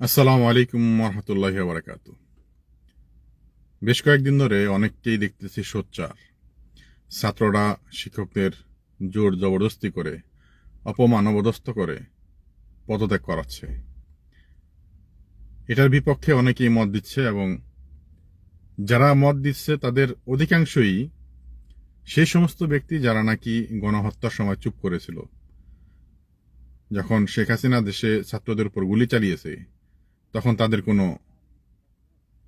আসসালামু আলাইকুম রহমতুল্লাহ বারাকাত বেশ কয়েকদিন ধরে অনেককেই দেখতেছি সোচ্চার। ছাত্ররা, শিক্ষকদের জোর জবরদস্তি করে, অপমান অবদস্ত করে পদত্যাগ করাচ্ছে। এটার বিপক্ষে অনেকেই মত দিচ্ছে এবং যারা মত দিচ্ছে তাদের অধিকাংশই সেই সমস্ত ব্যক্তি যারা নাকি গণহত্যার সময় চুপ করেছিল। যখন শেখ হাসিনা দেশে ছাত্রদের উপর গুলি চালিয়েছে তখন তাদের কোনো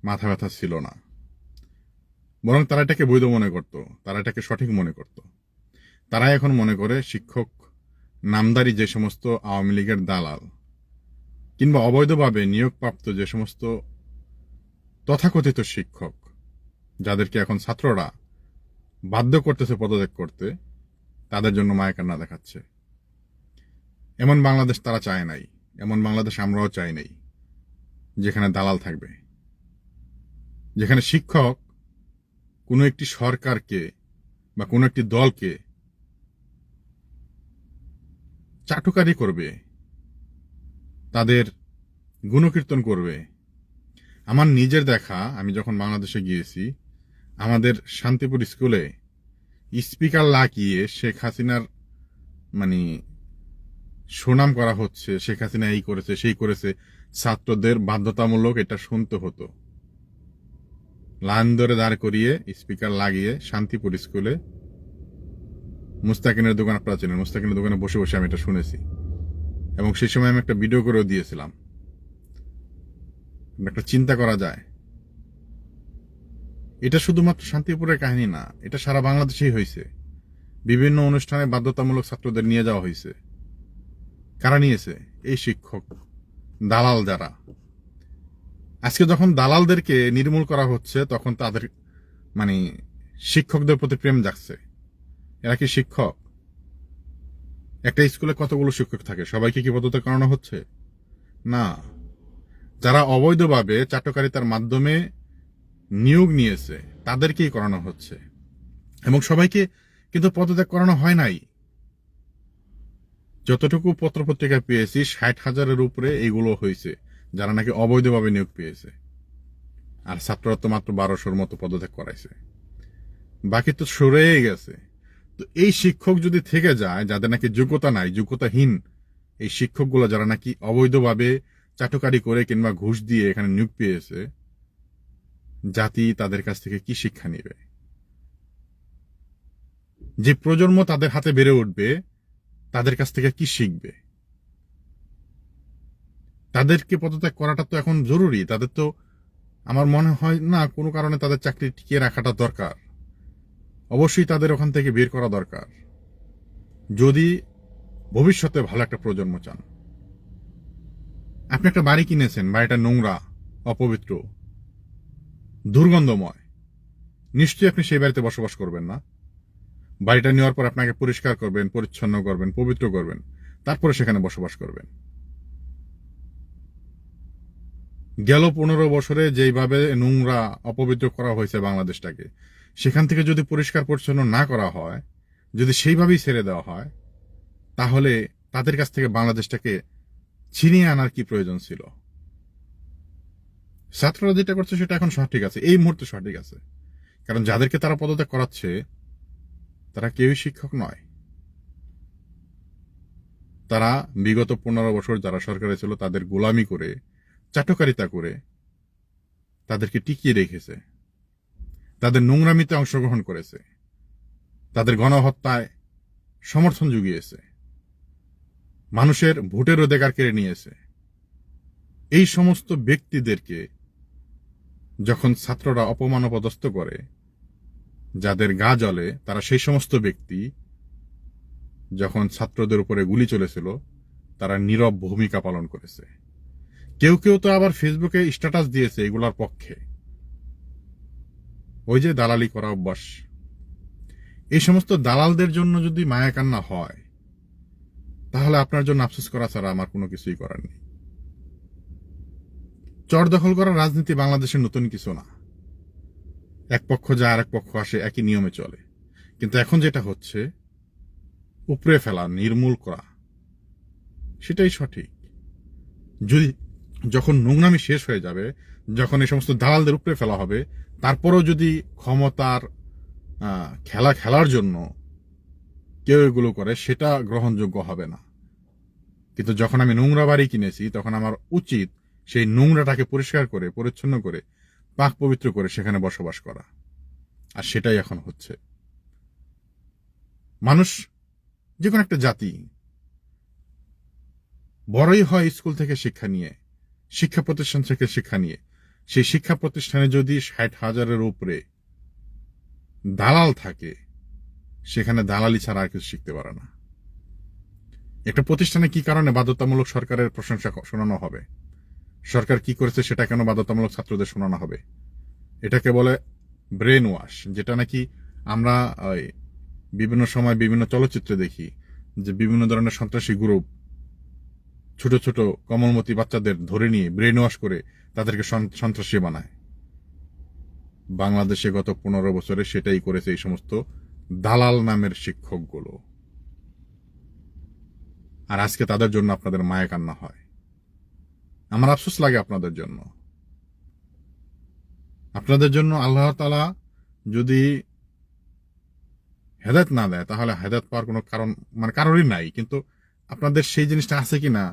মাথা ব্যথা ছিল না। বরং তারা এটাকে বৈধ মনে করত, তারা এটাকে সঠিক মনে করত। তারা এখন মনে করে শিক্ষক, নামদারি যে সমস্ত আওয়ামী লীগের দালাল, কিংবা অবৈধভাবে নিয়োগপ্রাপ্ত যে সমস্ত তথাকথিত শিক্ষক, যাদেরকে এখন ছাত্ররা বাধ্য করতেছে পদত্যাগ করতে, তাদের জন্য মায়াকান্না দেখাচ্ছে। এমন বাংলাদেশ তারা চায় নাই, এমন বাংলাদেশ আমরাও চাই নাই। যেখানে দালাল থাকবে। যেখানে শিক্ষক কোনো একটি সরকারকে বা কোনো একটি দলকে চাটুকারি করবে, তাদের গুণকীর্তন করবে। আমার নিজের দেখা, আমি যখন বাংলাদেশে গিয়েছি, আমাদের শান্তিপুর স্কুলে স্পিকার লাগিয়ে শেখ হাসিনার মানে সুনাম করা হচ্ছে, শেখ হাসিনা এই করেছে, সেই করেছে। ছাত্রদের বাধ্যতামূলক এটা শুনতে হতো। লাইন ধরে দাঁড় করিয়ে স্পিকার লাগিয়ে শান্তিপুর স্কুলে মুস্তাকিনের দোকান আপনারা চেনেন, মুস্তাকিনের দোকানে বসে বসে আমি এটা শুনেছি। এবং সেই সময় আমি একটা ভিডিও করেও দিয়েছিলাম। একটা চিন্তা করা যায়। এটা শুধুমাত্র শান্তিপুরের কাহিনী না, এটা সারা বাংলাদেশেই হয়েছে। বিভিন্ন অনুষ্ঠানে বাধ্যতামূলক ছাত্রদের নিয়ে যাওয়া হয়েছে। কারা নিয়েছে? এই শিক্ষক। দালাল যারা আজকে যখন দালালদেরকে নির্মূল করা হচ্ছে, তখন তাদের মানে শিক্ষকদের প্রতি প্রেম জাগছে। এরা কি শিক্ষক? একটা স্কুলে কতগুলো শিক্ষক থাকে? সবাইকে কি পদত্যাগ করানো হচ্ছে? না। যারা অবৈধভাবে চাটকারিতার মাধ্যমে নিয়োগ নিয়েছে, তাদেরকেই করানো হচ্ছে। এবং সবাইকে কিন্তু পদত্যাগ করানো হয় নাই। যতটুকু পত্রপত্রিকা পেয়েছি, ষাট হাজারের উপরে এগুলো হয়েছে, যারা নাকি অবৈধভাবে নিয়োগ পেয়েছে। আর ছাত্ররা তো মাত্র বারোশোর মতো পদত্যাগ করাইছে। বাকি তো সরেই গেছে। তো এই শিক্ষক যদি থেকে যায়, যাদের নাকি যোগ্যতা নাই, যোগ্যতাহীন, এই শিক্ষকগুলো যারা নাকি অবৈধভাবে চাটুকারি করে কিংবা ঘুষ দিয়ে এখানে নিয়োগ পেয়েছে, জাতি তাদের কাছ থেকে কি শিক্ষা নেবে? যে প্রজন্ম তাদের হাতে বেড়ে উঠবে তাদের কাছ থেকে কি শিখবে? তাদেরকে পদত্যাগ করাটা তো এখন জরুরি। তাদের তো আমার মনে হয় না কোনো কারণে তাদের চাকরি টিকিয়ে রাখাটা দরকার। অবশ্যই তাদের ওখান থেকে বের করা দরকার। যদি ভবিষ্যতে ভালো একটা প্রজন্ম চান। আপনি একটা বাড়ি কিনেছেন, বাড়িটা নোংরা, অপবিত্র, দুর্গন্ধময়। নিশ্চয়ই আপনি সেই বাড়িতে বসবাস করবেন না। বাড়িটা নেওয়ার পর আপনাকে পরিষ্কার করবেন, পরিচ্ছন্ন করবেন, পবিত্র করবেন। তারপরে সেখানে বসবাস করবেন। গেল পনেরো বছরে যেইভাবে নোংরা, অপবিত্র করা হয়েছে বাংলাদেশটাকে, সেখান থেকে যদি পরিষ্কার পরিচ্ছন্ন না করা হয়, যদি সেইভাবেই ছেড়ে দেওয়া হয়, তাহলে তাদের কাছ থেকে বাংলাদেশটাকে ছিনিয়ে আনার কি প্রয়োজন ছিল? ছাত্ররা যেটা করছে সেটা এখন সঠিক আছে, এই মুহূর্তে সঠিক আছে। কারণ যাদেরকে তারা পদত্যাগ করাচ্ছে তারা কেউই শিক্ষক নয়। তারা বিগত পনেরো বছর যারা সরকারে ছিল, তাদের গোলামি করে, চাটকারিতা করে, তাদেরকে টিকিয়ে রেখেছে। তাদের নোংরামিতে অংশগ্রহণ করেছে। তাদের গণহত্যায় সমর্থন জুগিয়েছে। মানুষের ভোটের অধিকার কেড়ে নিয়েছে। এই সমস্ত ব্যক্তিদেরকে যখন ছাত্ররা অপমান অপদস্থ করে যাদের গা জ্বলে, তারা সেই সমস্ত ব্যক্তি যখন ছাত্রদের উপরে গুলি চলেছিল, তারা নীরব ভূমিকা পালন করেছে। কেউ কেউ তো আবার ফেসবুকে স্ট্যাটাস দিয়েছে এগুলার পক্ষে। ওই যে দালালি করা অভ্যাস। এই সমস্ত দালালদের জন্য যদি মায়া কান্না হয়, তাহলে আপনার জন্য আফসোস করা ছাড়া আমার কোনো কিছুই করার নেই। চর দখল করা রাজনীতি বাংলাদেশের নতুন কিছু না। এক পক্ষ যায় আর এক পক্ষ আসে, একই নিয়মে চলে। কিন্তু এখন যেটা হচ্ছে, উপরে ফেলা, নির্মূল করা, সেটাই সঠিক। যদি যখন নোংরামি শেষ হয়ে যাবে, যখন এই সমস্ত দালালদের উপরে ফেলা হবে, তারপরও যদি ক্ষমতার খেলা খেলার জন্য কেউ এগুলো করে, সেটা গ্রহণযোগ্য হবে না। কিন্তু যখন আমি নোংরা বাড়ি কিনেছি, তখন আমার উচিত সেই নোংরাটাকে পরিষ্কার করে, পরিচ্ছন্ন করে পাক পবিত্র করে সেখানে বসবাস করা। আর সেটাই এখন হচ্ছে। মানুষ যে কোনো একটা জাতি বড়ই হয় স্কুল থেকে শিক্ষা নিয়ে, শিক্ষা প্রতিষ্ঠান থেকে শিক্ষা নিয়ে। সেই শিক্ষা প্রতিষ্ঠানে যদি ষাট হাজারের উপরে দালাল থাকে, সেখানে দালালি ছাড়া আর কিছু শিখতে পারে না। একটা প্রতিষ্ঠানে কি কারণে বাধ্যতামূলক সরকারের প্রশংসা শোনানো হবে? সরকার কি করেছে সেটা কেন বাধ্যতামূলক ছাত্রদের শোনানো হবে? এটাকে বলে ব্রেন ওয়াশ যেটা নাকি আমরা বিভিন্ন সময় বিভিন্ন চলচ্চিত্রে দেখি যে বিভিন্ন ধরনের সন্ত্রাসী গ্রুপ ছোট ছোট কমলমতি বাচ্চাদের ধরে নিয়ে ব্রেন ওয়াশ করে তাদেরকে সন- সন্ত্রাসী বানায়। বাংলাদেশে গত পনেরো বছরে সেটাই করেছে এই সমস্ত দালাল নামের শিক্ষকগুলো। আর আজকে তাদের জন্য আপনাদের মায়া কান্না হয়। আমার আফসোস লাগে আপনাদের জন্য। আপনাদের জন্য আল্লাহ তালা যদি হেদায়ত না দেয়, তাহলে হেদায়ত পাওয়ার কোনো কারণ মানে কারণই নাই। কিন্তু আপনাদের সেই জিনিসটা আছে কি না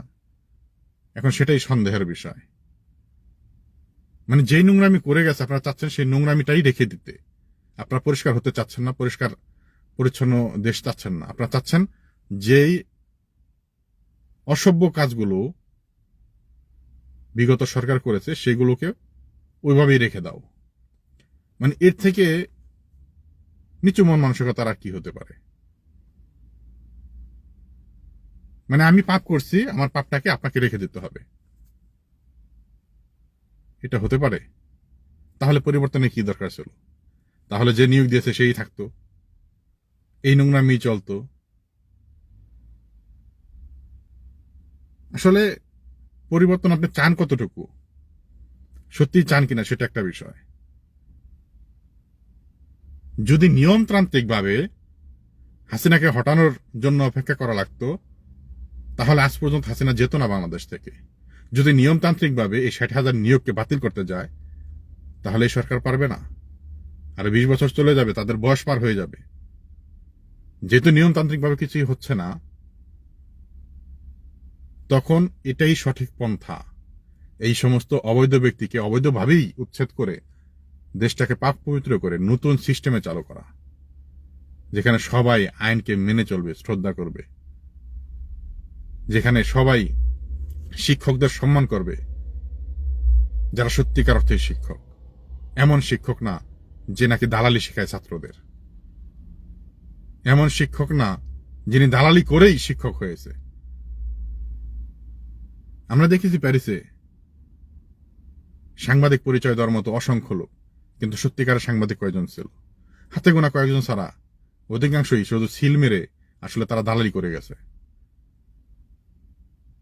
এখন সেটাই সন্দেহের বিষয়। মানে যেই নোংরামি করে গেছে, আপনারা চাচ্ছেন সেই নোংরামিটাই রেখে দিতে। আপনারা পরিষ্কার হতে চাচ্ছেন না, পরিষ্কার, পরিচ্ছন্ন দেশ চাচ্ছেন না। আপনারা চাচ্ছেন যেই অসভ্য কাজগুলো বিগত সরকার করেছে, সেগুলোকে ওইভাবেই রেখে দাও। মানে এর থেকে নিচু মন মানসিকতার আর কি হতে পারে? মানে আমি পাপ করছি, আমার পাপটাকে আপনাকে রেখে দিতে হবে। এটা হতে পারে? তাহলে পরিবর্তনে কি দরকার ছিল? তাহলে যে নিয়োগ দিয়েছে সেই থাকতো। এই নোংরামি চলতো। আসলে পরিবর্তন আপনি চান কতটুকু? সত্যি চান কিনা সেটা একটা বিষয়। যদি নিয়মতান্ত্রিকভাবে হাসিনাকে হটানোর জন্য অপেক্ষা করা লাগতো, তাহলে আজ পর্যন্ত হাসিনা যেত না বাংলাদেশ থেকে। যদি নিয়মতান্ত্রিকভাবে এই ষাট হাজার নিয়োগকে বাতিল করতে যায়, তাহলে এই সরকার পারবে না। আর বিশ বছর চলে যাবে, তাদের বয়স পার হয়ে যাবে। যেহেতু নিয়মতান্ত্রিকভাবে কিছুই হচ্ছে না তখন এটাই সঠিক পন্থা। এই সমস্ত অবৈধ ব্যক্তিকে অবৈধভাবেই উচ্ছেদ করে দেশটাকে পাক পবিত্র করে নতুন সিস্টেমে চালু করা, যেখানে সবাই আইনকে মেনে চলবে, শ্রদ্ধা করবে, যেখানে সবাই শিক্ষকদের সম্মান করবে, যারা সত্যিকার অর্থে শিক্ষক। এমন শিক্ষক না যে নাকি দালালি শেখায় ছাত্রদের। এমন শিক্ষক না যিনি দালালি করেই শিক্ষক হয়েছে। আমরা দেখেছি প্যারিসে সাংবাদিক পরিচয় দেওয়ার মতো অসংখ্য লোক, কিন্তু সত্যিকারের সাংবাদিক কয়জন ছিল? হাতে গোনা কয়েকজন ছাড়া অধিকাংশই শুধু সিল মেরে আসলে তারা দালালি করে গেছে।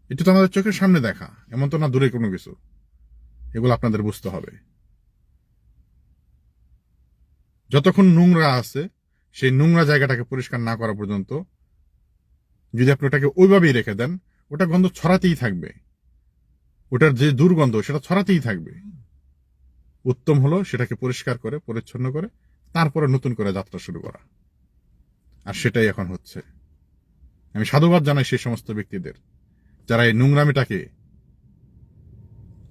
এটা তো আমাদের চোখের সামনে দেখা, এমন তো না দূরে কোনো কিছু। এগুলো আপনাদের বুঝতে হবে। যতক্ষণ নোংরা আছে, সেই নোংরা জায়গাটাকে পরিষ্কার না করা পর্যন্ত যদি আপনি ওটাকে ওইভাবেই রেখে দেন, ওটা গন্ধ ছড়াতেই থাকবে। ওটার যে দুর্গন্ধ, সেটা ছড়াতেই থাকবে। উত্তম হলো সেটাকে পরিষ্কার করে, পরিচ্ছন্ন করে, তারপরে নতুন করে যাত্রা শুরু করা। আর সেটাই এখন হচ্ছে। আমি সাধুবাদ জানাই সেই সমস্ত ব্যক্তিদের, যারা এই নোংরামিটাকে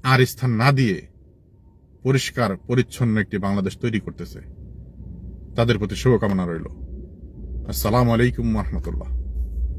আর স্থান না দিয়ে পরিষ্কার, পরিচ্ছন্ন একটি বাংলাদেশ তৈরি করতেছে। তাদের প্রতি শুভকামনা রইল। আসসালামু আলাইকুম রহমতুল্লাহ।